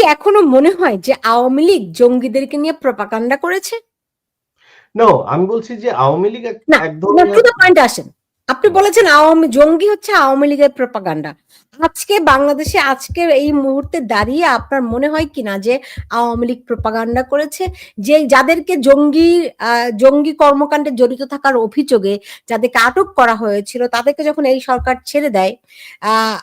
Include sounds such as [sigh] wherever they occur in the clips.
কি এখনও মনে হয় যে আওয়ামী লীগ জঙ্গিদেরকে নিয়ে প্রপাকাণ্ডা করেছে? নো আমি বলছি যে আওয়ামী লীগ এক- না এক ধরনের টু দ্য পয়েন্ট আসেন। আপনি বলেছেন আওয়ামী জঙ্গি হচ্ছে আওয়ামী লীগের প্রপাগান্ডা আজকে বাংলাদেশে আজকে এই মুহূর্তে দাঁড়িয়ে আপনার মনে হয় কিনা যে আওয়ামী লীগ প্রপাগান্ডা করেছে? যে যাদেরকে জঙ্গি আহ, জঙ্গি কর্মকাণ্ডে জড়িত থাকার অভিযোগে যাদেরকে আটক করা হয়েছিল তাদেরকে যখন এই সরকার ছেড়ে দেয় আহ,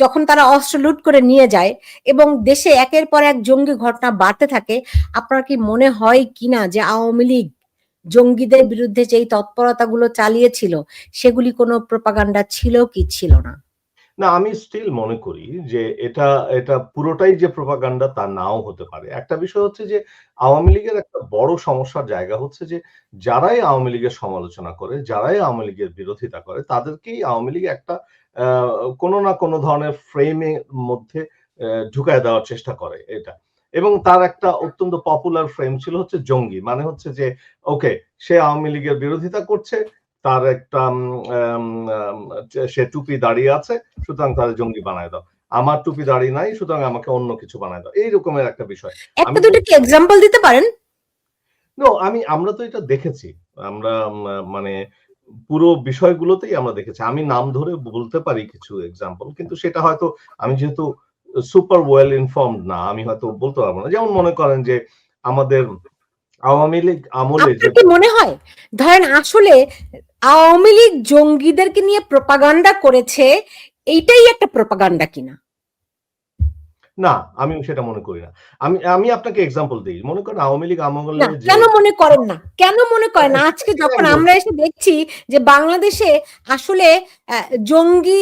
যখন তারা অস্ত্র লুট করে নিয়ে যায় এবং দেশে একের পর এক জঙ্গি ঘটনা বাড়তে থাকে, আপনার কি মনে হয় কিনা যে আওয়ামী লীগ জঙ্গিদের বিরুদ্ধে যেই তৎপরতাগুলো চালিয়েছিল, সেগুলি কোনো প্রপাগান্ডা ছিল কি ছিল না? না, আমি স্টিল মনে করি যে এটা এটা পুরোটাই যে প্রপাগান্ডা তা নাও হতে পারে। একটা বিষয় হচ্ছে যে আওয়ামী লীগের একটা বড় সমস্যার জায়গা হচ্ছে যে যারাই আওয়ামী লীগের সমালোচনা করে, যারাই আওয়ামী লীগের বিরোধিতা করে, তাদেরকেই আওয়ামী লীগ একটা কোনো না কোনো ধরনের ফ্রেমের মধ্যে ঢুকায় দেওয়ার চেষ্টা করে এটা। এবং তার একটা অত্যন্ত পপুলার ফ্রেম ছিল হচ্ছে জঙ্গি। মানে হচ্ছে যে ওকে সে আওয়ামী লীগের বিরোধিতা করছে তার একটা সে টুপি দাঁড়িয়ে আছে সুতরাং তাদের জঙ্গি বানায় দাও। আমার টুপি দাঁড়িয়ে নাই সুতরাং আমাকে অন্য কিছু বানায় দাও। এই রকমের একটা বিষয়। একটা দুটো কি এক্সাম্পল দিতে পারেন? নো আমি আমরা তো এটা দেখেছি। আমরা মানে পুরো বিষয়গুলোতেই আমরা দেখেছি। আমি নাম ধরে বলতে পারি কিছু এক্সাম্পল কিন্তু সেটা হয়তো আমি যেহেতু সুপার ওয়েল ইনফর্মড না আমি হয়তো বলতে পারব না। যেমন মনে করেন যে আমাদের আওয়ামী লীগ আমলে মনে হয়? ধরেন আসলে আওয়ামী লীগ জঙ্গিদেরকে নিয়ে প্রপাগান্ডা করেছে এইটাই একটা প্রপাগান্ডা কিনা? না আমি সেটা মনে করি না। আমি আমি আপনাকে এক্সাম্পল দিই। মনে করেন আওয়ামী লীগ আমলে কেন মনে করেন না? কেন মনে করেন না? আজকে যখন আমরা এসে দেখছি যে বাংলাদেশে আসলে আহ, জঙ্গি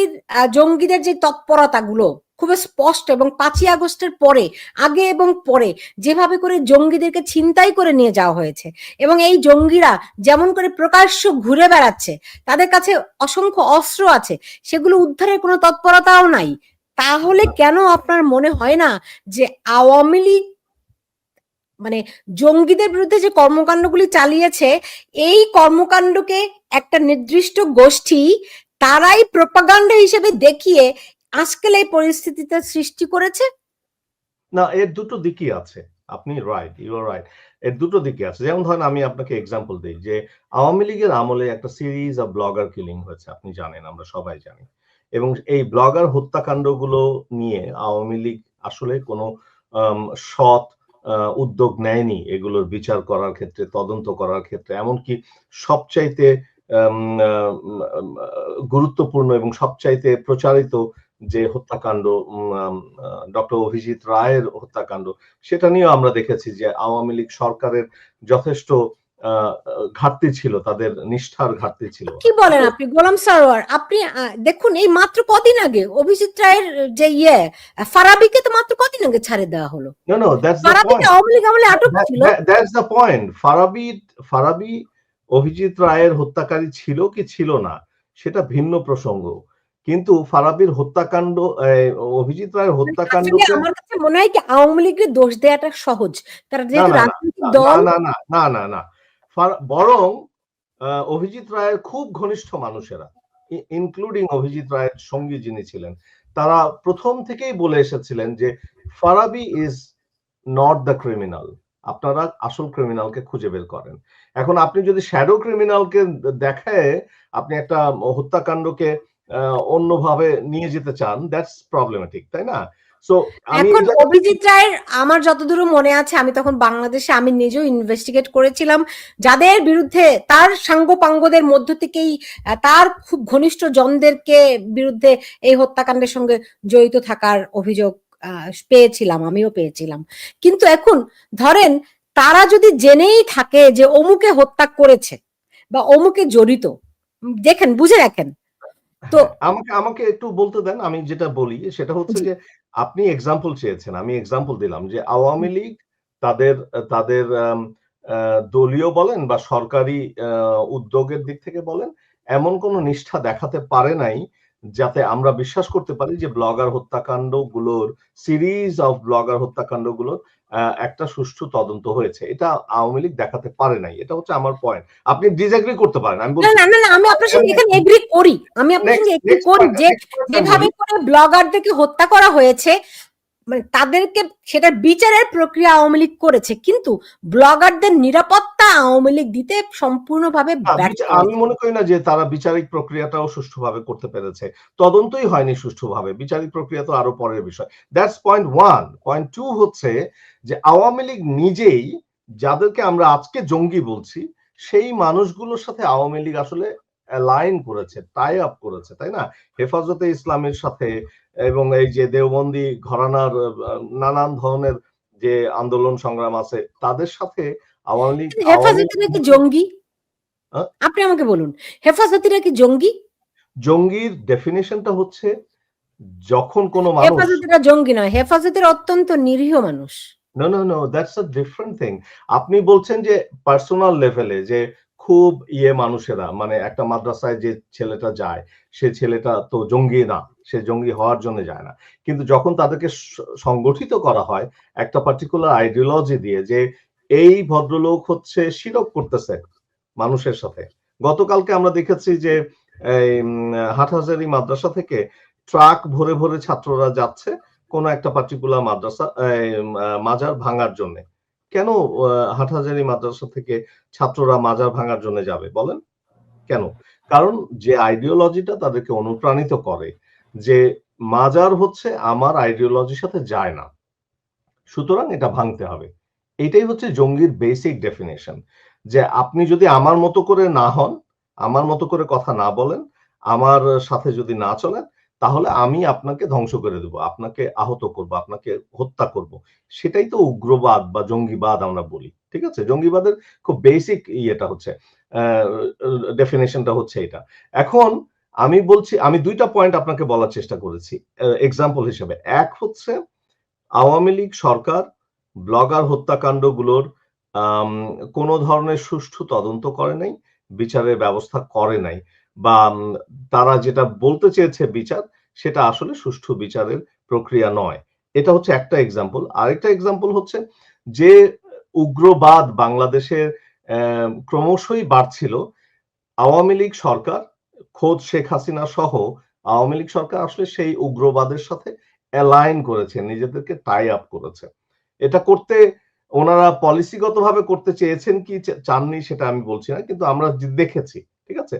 জঙ্গিদের যে তৎপরতাগুলো খুব স্পষ্ট এবং পাঁচই আগস্টের পরে, আগে এবং পরে যেভাবে করে জঙ্গিদেরকে ছিনতাই করে নিয়ে যাওয়া হয়েছে এবং এই জঙ্গিরা যেমন করে প্রকাশ্য ঘুরে বেড়াচ্ছে, তাদের কাছে অসংখ্য অস্ত্র আছে, সেগুলো উদ্ধারের কোনো তৎপরতাও নাই। তাহলে কেন আপনার মনে হয় না যে আওয়ামী লীগ মানে জঙ্গিদের বিরুদ্ধে যে কর্মকাণ্ডগুলি চালিয়েছে, এই কর্মকাণ্ডকে একটা নির্দিষ্ট গোষ্ঠী তারাই প্রপাগান্ডা হিসেবে দেখিয়ে আজকাল এই পরিস্থিতিটা সৃষ্টি করেছে? না, এর দুটো দিকই আছে। আপনি রাইট ইউ আর রাইট এর দুটো দিকই আছে। যেমন ধরেন আমি আপনাকে এক্সাম্পল দিই যে, আওয়ামী লীগের আমলে একটা সিরিজ অফ ব্লগার কিলিং হয়েছে, আপনি জানেন, আমরা সবাই জানি। এবং এই ব্লগার হত্যাকাণ্ডগুলো নিয়ে আওয়ামী লীগ আসলে কোনো সৎ উদ্যোগ নেয়নি এগুলোর বিচার করার ক্ষেত্রে, তদন্ত করার ক্ষেত্রে। এমনকি সবচাইতে গুরুত্বপূর্ণ এবং সবচাইতে প্রচারিত যে হত্যাকাণ্ড ডক্টর অভিজিৎ রায়ের হত্যাকাণ্ড সেটা নিয়েও আমরা দেখেছি যে আওয়ামী লীগ সরকারের যথেষ্ট ঘাটতি ছিল তাদের নিষ্ঠার ঘাটতি ছিল। কি বলেন আপনি? গোলাম সারোয়ার আপনি দেখুন এই মাত্র কদিন আগে অভিজিৎ রায়ের যে ইয়ে ফারাবিকে তো মাত্র কদিন আগে ছাড়ে দেওয়া হলো। No no that's the point Awami League আমলে আটক ছিল। That's the point Farabi Farabi Avijit রায়ের হত্যাকারী ছিল কি ছিল না সেটা ভিন্ন প্রসঙ্গ। কিন্তু ফারাবির হত্যাকাণ্ড অভিজিৎ রায়ের আসলে হত্যাকাণ্ডকে আমার কাছে মনে হয় কি আওয়ামী লীগের দোষ দেওয়াটা সহজ। তারা যেহেতু রাজনৈতিক না দল না না না না না। বরং অভিজিৎ রায়ের খুব ঘনিষ্ঠ মানুষেরা ইনক্লুডিং অভিজিৎ রায়ের সঙ্গী যিনি ছিলেন তারা প্রথম থেকেই বলে এসেছিলেন যে Farabi is not the criminal আপনারা আসল ক্রিমিনালকে খুঁজে বের করেন। এখন আপনি যদি শ্যাডো ক্রিমিনালকে দেখায় আপনি একটা হত্যাকাণ্ডকে অন্যভাবে নিয়ে যেতে চান দ্যাটস প্রবলেমেটিক তাই না? সো এখন অভিজিৎ রায়ের আমার যতদূর মনে আছে আমি তখন বাংলাদেশে আমি নিজেও ইনভেস্টিগেট করেছিলাম। যাদের বিরুদ্ধে তার সাঙ্গপাঙ্গদের মধ্য থেকেই তার খুব ঘনিষ্ঠ জনদেরকে বিরুদ্ধে এই হত্যাকাণ্ডের সঙ্গে জড়িত থাকার অভিযোগ পেয়েছিলাম আমিও পেয়েছিলাম। কিন্তু এখন ধরেন তারা যদি জেনেই থাকে যে অমুকে হত্যা করেছে বা অমুকে জড়িত দেখেন বুঝে রাখেন তো [laughs] আমাকে আমাকে একটু বলতে দেন আমি যেটা বলি সেটা হচ্ছে যে আপনি এক্সাম্পল চেয়েছেন আমি এক্সাম্পল দিলাম যে আওয়ামী লীগ তাদের তাদের দলীয় বলেন বা সরকারি উদ্যোগের দিক থেকে বলেন এমন কোনো নিষ্ঠা দেখাতে পারে নাই যাতে আমরা বিশ্বাস করতে পারি যে ব্লগার হত্যাকাণ্ডগুলোর সিরিজ অফ ব্লগার হত্যাকাণ্ডগুলোর একটা সুষ্ঠু তদন্ত হয়েছে। এটা আওয়ামী লীগ দেখাতে পারে নাই। এটা হচ্ছে আমার পয়েন্ট আপনি ডিসএগ্রি করতে পারেন। আমি না না না আমি আপনার সঙ্গে এখানে এগ্রি করি। আমি আপনার সঙ্গে এগ্রি করি যে যেভাবে। করে ব্লগারদেরকে হত্যা করা হয়েছে মানে তাদেরকে সেটার বিচারের প্রক্রিয়া আওয়ামী লীগ করেছে কিন্তু ব্লগারদের নিরাপত্তা আওয়ামী লীগ দিতে সম্পূর্ণভাবে আমি মনে করি না যে তারা বিচারিক প্রক্রিয়াটাও সুষ্ঠুভাবে করতে পেরেছে। তদন্তই হয়নি সুষ্ঠুভাবে বিচারিক প্রক্রিয়া তো আরও পরের বিষয়। That's point one point two হচ্ছে যে আওয়ামী লীগ নিজেই যাদেরকে আমরা আজকে জঙ্গি বলছি সেই মানুষগুলোর সাথে আওয়ামী লীগ আসলে অ্যালাইন করেছে টাই আপ করেছে তাই না? হেফাজতে ইসলামের সাথে এবং এই যে দেওবন্দি ঘরানার নানান ধরনের যে আন্দোলন সংগ্রাম আছে তাদের সাথে আওয়ামী লীগ আওয়ামী হেফাজতিরা কি জঙ্গি? হ্যাঁ? আপনি আমাকে বলুন হেফাজতিরা কি জঙ্গি? জঙ্গির ডেফিনেশনটা হচ্ছে যখন কোনো মানুষ হেফাজতিরা জঙ্গি নয় হেফাজতের অত্যন্ত নিরীহ মানুষ। No no no that's a different thing আপনি বলছেন যে পার্সোনাল লেভেলে যে খুব ইয়ে মানুষেরা মানে একটা মাদ্রাসায় যে ছেলেটা যায়, সে ছেলেটা তো জঙ্গি না, সে জঙ্গি হওয়ার জন্য যায় না। কিন্তু যখন তাদেরকে সংগঠিত করা হয়, একটা পার্টিকুলার আইডিওলজি দিয়ে যে এই ভদ্রলোক হচ্ছে শিরক করতেছে মানুষের সাথে। গতকালকে আমরা দেখেছি যে হাটহাজারি মাদ্রাসা থেকে ট্রাক ভরে ভরে ছাত্ররা যাচ্ছে কোন একটা পার্টিকুলার মাদ্রাসা মাজার ভাঙার জন্য। কেন হাটহাজারি মাদ্রাসা থেকে ছাত্ররা মাজার ভাঙার জন্য যাবে বলেন? কেন? কারণ যে আইডিওলজিটা তাদেরকে অনুপ্রাণিত করে যে মাজার হচ্ছে আমার আইডিওলজির সাথে যায় না। সুতরাং এটা ভাঙতে হবে। এটাই হচ্ছে জঙ্গির বেসিক ডেফিনেশন যে আপনি যদি আমার মতো করে না হন, আমার মতো করে কথা না বলেন, আমার সাথে যদি না চলেন তাহলে আমি আপনাকে ধ্বংস করে দেব, আপনাকে আহত করব, আপনাকে হত্যা করব। সেটাই তো উগ্রবাদ বা জঙ্গিবাদ আমরা বলি, ঠিক আছে? জঙ্গিবাদের খুব বেসিক ইয়েটা হচ্ছে ডেফিনেশনটা হচ্ছে এটা। এখন আমি বলছি, আমি দুইটা পয়েন্ট আপনাকে বলার চেষ্টা করেছি এক্সাম্পল হিসেবে। এক হচ্ছে আওয়ামী লীগ সরকার, ব্লগার হত্যাকাণ্ডগুলোর কোনো ধরনের সুষ্ঠু তদন্ত করে নাই, বিচারের ব্যবস্থা করে নাই। বা তারা যেটা বলতে চেয়েছে বিচার, সেটা আসলে সুষ্ঠু বিচারের প্রক্রিয়া নয়। এটা হচ্ছে একটা এক্সাম্পল আরেকটা এক্সাম্পল হচ্ছে যে উগ্রবাদ বাংলাদেশের ক্রমশই বাড়ছিল। আওয়ামী লীগ সরকার, খোদ শেখ হাসিনা সহ আওয়ামী লীগ সরকার আসলে সেই উগ্রবাদের সাথে অ্যালাইন করেছে, নিজেদেরকে টাই আপ করেছে। এটা করতে, ওনারা পলিসিগতভাবে করতে চেয়েছেন কি চাননি সেটা আমি বলছি না, কিন্তু আমরা দেখেছি, ঠিক আছে?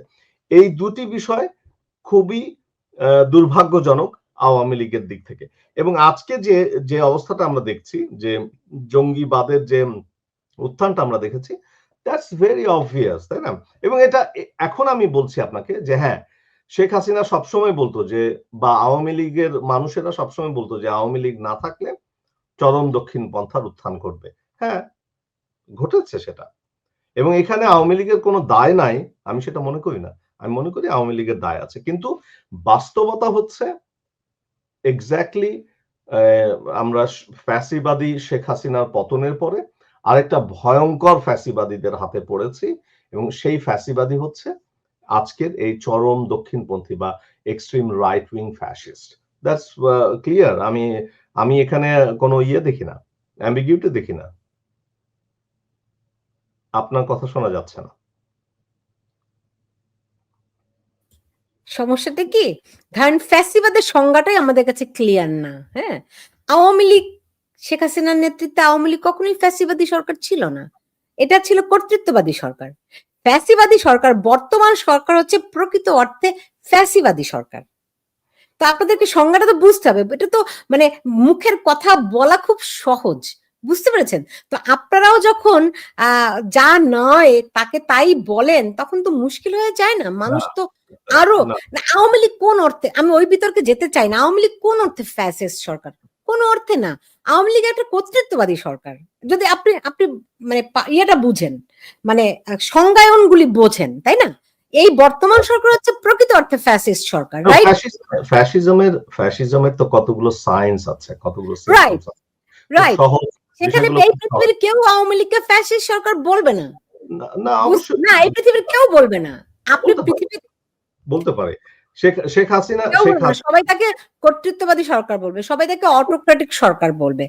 এই দুটি বিষয় খুবই দুর্ভাগ্যজনক আওয়ামী লীগের দিক থেকে। এবং আজকে যে যে অবস্থাটা আমরা দেখছি, যে জঙ্গিবাদের যে উত্থানটা আমরা দেখেছি দ্যাটস ভেরি অবভিয়াস তাই না? এবং এটা এখন আমি বলছি আপনাকে যে হ্যাঁ শেখ হাসিনা সবসময় বলতো যে, বা আওয়ামী লীগের মানুষেরা সবসময় বলতো যে, আওয়ামী লীগ না থাকলে চরম দক্ষিণ পন্থার উত্থান ঘটবে। হ্যাঁ ঘটেছে সেটা। এবং এখানে আওয়ামী লীগের কোনো দায় নাই, আমি সেটা মনে করি না। আমি মনে করি আওয়ামী লীগের দায় আছে। কিন্তু বাস্তবতা হচ্ছে এক্স্যাক্টলি আমরা ফ্যাসিবাদী শেখ হাসিনার পতনের পরে আরেকটা ভয়ঙ্কর ফ্যাসিবাদীদের হাতে পড়েছি এবং সেই ফ্যাসিবাদী হচ্ছে আজকের এই চরম দক্ষিণপন্থী বা extreme right wing fascist that's clear আমি আমি এখানে কোনো ইয়ে দেখি না অ্যাম্বিগিউটি দেখি না। আপনার কথা শোনা যাচ্ছে না। সমস্যাটা কি? ধরেন ফ্যাসিবাদের সংজ্ঞাটাই আমাদের কাছে ক্লিয়ার না হ্যাঁ? আওয়ামী লীগ শেখ হাসিনার নেতৃত্বে আওয়ামী লীগ কখনোই ফ্যাসিবাদী সরকার ছিল না। এটা ছিল কর্তৃত্ববাদী সরকার। ফ্যাসিবাদী সরকার বর্তমান সরকার হচ্ছে প্রকৃত অর্থে ফ্যাসিবাদী সরকার। তো আপনাদেরকে সংজ্ঞাটা তো বুঝতে হবে এটা তো মানে মুখের কথা বলা খুব সহজ বুঝতে পেরেছেন? তো আপনারাও যখন আহ যা নয় তাকে তাই বলেন তখন তো মুশকিল হয়ে যায় না মানুষ তো আরও না, আওয়ামী লীগ কোন অর্থে আমি ওই বিতর্কে যেতে চাই না আওয়ামী লীগ কোন অর্থে ফ্যাসিস্ট সরকার? কোন অর্থে না। আওয়ামী লীগ একটা কর্তৃত্ববাদী সরকার। যদি আপনি আপনি মানে ইয়েটা বুঝেন মানে আহ, সংজ্ঞায়নগুলি বোঝেন তাই না? এই বর্তমান সরকার হচ্ছে প্রকৃত অর্থে ফ্যাসিস্ট সরকার রাইট ফ্যাসিজমের ফ্যাসিজমের তো কতগুলো সায়েন্স আছে কতগুলো আছে। রাইট সেখানে এই পৃথিবীর কেউ আওয়ামী লীগকে ফ্যাসিস্ট সরকার বলবে না। না- না এই পৃথিবীর কেউ বলবে না। আপনি পৃথিবীর বলতে পারে। শেখ শেখ হাসিনা সবাই তাকে কর্তৃত্ববাদী সরকার বলবে সবাই তাকে অটোক্রেটিক সরকার বলবে।